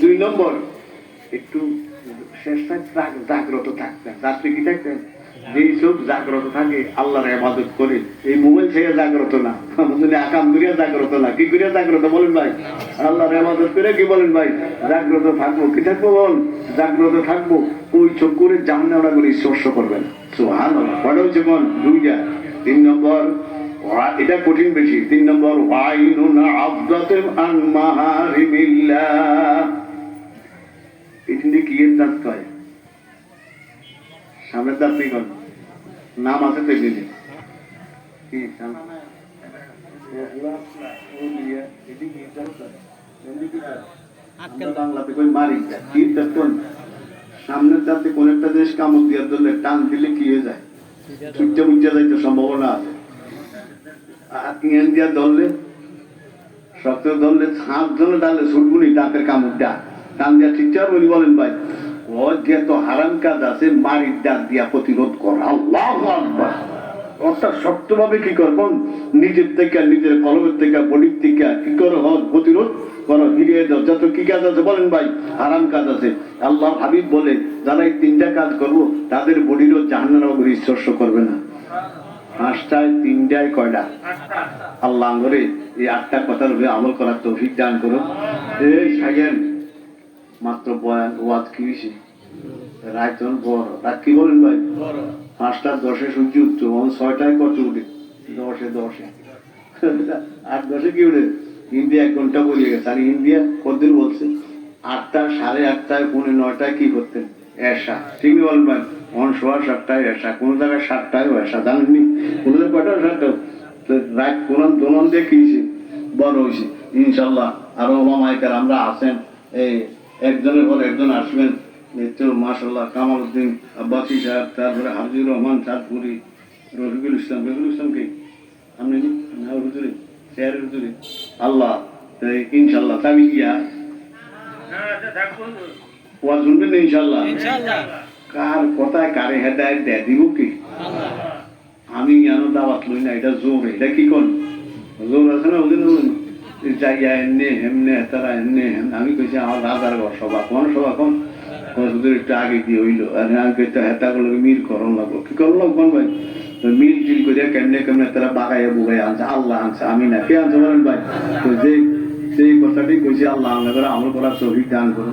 দুই নম্বর, একটু শেষটা জাগ- জাগ্রত থাকতেন রাত্রে কি থাকতেন যেই সব জাগ্রত থাকে, আল্লাহর ইবাদত করে। এই মোবাইল থেকে জাগ্রত না। আমাদের আকাম করিয়া জাগ্রত না। কি করিয়া জাগ্রত বলেন ভাই? আল্লাহর ইবাদত করে কি বলেন ভাই? জাগ্রত থাকব, কি থাকব বল? জাগ্রত থাকব। ওই চোখ করে জাহান্নামরা করে স্পর্শ করবেন। সুহান কটা হচ্ছে বল দুইটা। তিন নম্বর এটা কঠিন বেশি। তিন নম্বর ওয়াইনুন আবদাতে আন মাহারিমিল্লাহ এখানে কি এর দাঁত কয় সামনের দাঁত নেই কোন নাম আছে তো এখানে কি বাংলাতে কই মারি কি দাঁত কোন? সামনের দাঁতে কোন একটা জিনিস কামড় দিয়ে ধরলে টান দিলে কি হয়ে যায়? ছুটতে মুটতে যাইতে সম্ভাবনা আছে। দিয়া ধরলে শক্ত ধরলে ডালে ছুটবুনি দাঁতের টান দিয়া ঠিক চার উনি বলেন ভাই ও যে তো হারাম কাজ আছে মারির ডাক দিয়া প্রতিরোধ কর। আল্লাহ অর্থাৎ শক্তভাবে কি করবেন নিজের থেকে, নিজের কলমের থেকে, বডির থেকে কি করো হন প্রতিরোধ করো। ফিরিয়ে দাও যত কি কাজ আছে, বলেন ভাই, হারাম কাজ আছে। আল্লাহ হাবিব বলে, যারা এই তিনটা কাজ করব, তাদের বডিরও জাহান্নার স্পর্শ করবে না। পাঁচটায় তিনটায় কয়টা? আল্লাহ করে এই আটটা কথার উপরে আমল করার তৌফিক দান করুন। এই সাগেন মাত্র বয়ান ওয়াজ কি হয়েছে রায়তন বড়। রাত কি বলেন ভাই? পাঁচটা দশে সূর্য উঠতো তখন ছয়টায় কত উঠে? দশে দশে। আট দশে কি উঠে? ইন্ডিয়া এক ঘণ্টা বলিয়ে গেছে। আর ইন্ডিয়া কতদিন বলছে? আটটা সাড়ে আটটায় পৌনে নয়টায় কি করতেন? এসা। ঠিকই বলবেন অন সোয়া সাতটায় এসা। কোন জায়গায় সাতটায় এসা। জানেননি? কোন জায়গায় কয়টা রাত কোন দোলন দিয়ে কি বড় হয়েছে। ইনশাল্লাহ আরও মামাইকার আমরা আছেন। এই একজনের পর একজন আসবেন। নিত্য মাসাল্লাহ কামাল উদ্দিন, আব্বাসী সাহেব, তারপরে হাফিজুর রহমান চাঁদপুরি রফিকুল ইসলাম। রফিকুল ইসলাম কি? আপনি হুজুরে? চেয়ারের হুজুরে? আল্লাহ ইনশাল্লাহ তাবি গিয়া ওয়া শুনবেন ইনশাল্লাহ কার কথায় কারে হেদায় দেয় দিব কি? আমি কেন দাওয়াত লই না? এটা জোর এটা কি কোন? জোর আছে না ওদের এমনি হেমনে তারা এমনি আমি কইছি আমার রাজার ঘর সভা। কোন সভা কোন? ওদের একটু আগে দিয়ে হইল। আর আমি কইতে মিল করন লাগবো। কি করন লাগবো ভাই? মিল টিল করে কেমনে কেমনে তারা বাগাইয়া বুগাই আনছে? আল্লাহ আনছে আমি না। কে আনছে বলেন ভাই? তো যে সেই কথাটি কইছি আল্লাহ আমরা করে করার তৌফিক দান করো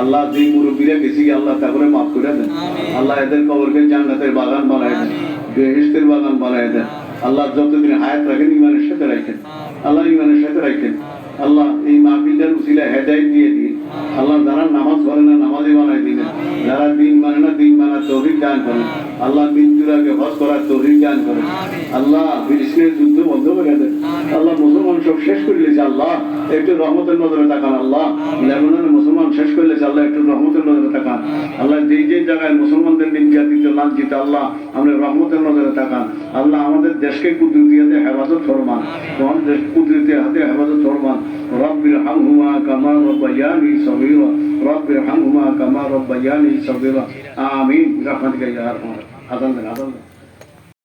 আল্লাহ যে মুরব্বীরা গেছি আল্লাহ তারপরে মাফ করে দেন। আল্লাহ এদের কবরকে জান্নাতের বাগান বানায় দেন বেহেস্তের বাগান বানায় দেন। আল্লাহ যতদিন হায়াত রাখেন ইমানের সাথে রাখেন। আল্লাহ ইমানের সাথে রাখেন। আল্লাহ এই মাহফিলদের উসিলা হেদায়ত দিয়ে দিন। আল্লাহ যারা নামাজ পড়ে না নামাজই বানায় দিলেন যারা দিন মানে না দিন মানার তৌফিক দান করেন। আল্লাহ মৃত্যুর আগে হজ করার তৌফিক দান করেন। আল্লাহ ফিলিস্তিনের যুদ্ধ বন্ধ করে দেন। আল্লাহ মুসলমান সব শেষ করে দিয়েছে। আল্লাহ একটু রহমতের নজরে তাকান। আল্লাহ শেষ করে দিয়েছে আল্লাহ একটু রহমতের নজরে তাকান। আল্লাহ যেই যেই জায়গায় মুসলমানদের নির্যাতিত লাঞ্ছিত, আল্লাহ আমরা রহমতের নজরে তাকান। আল্লাহ আমাদের দেশকে কুদরতি হাতে হেফাজত ফরমান। তোমার দেশ কুদরতি হাতে হেফাজত ফরমান? রব্বির হামহুমা কামা রব্বায়ানি সগীরা। রব্বির হামহুমা কামা রব্বায়ানি সগীরা। আমিন। রাহমাতিকা ইয়া আরহাম আযান দেন আযান দেন।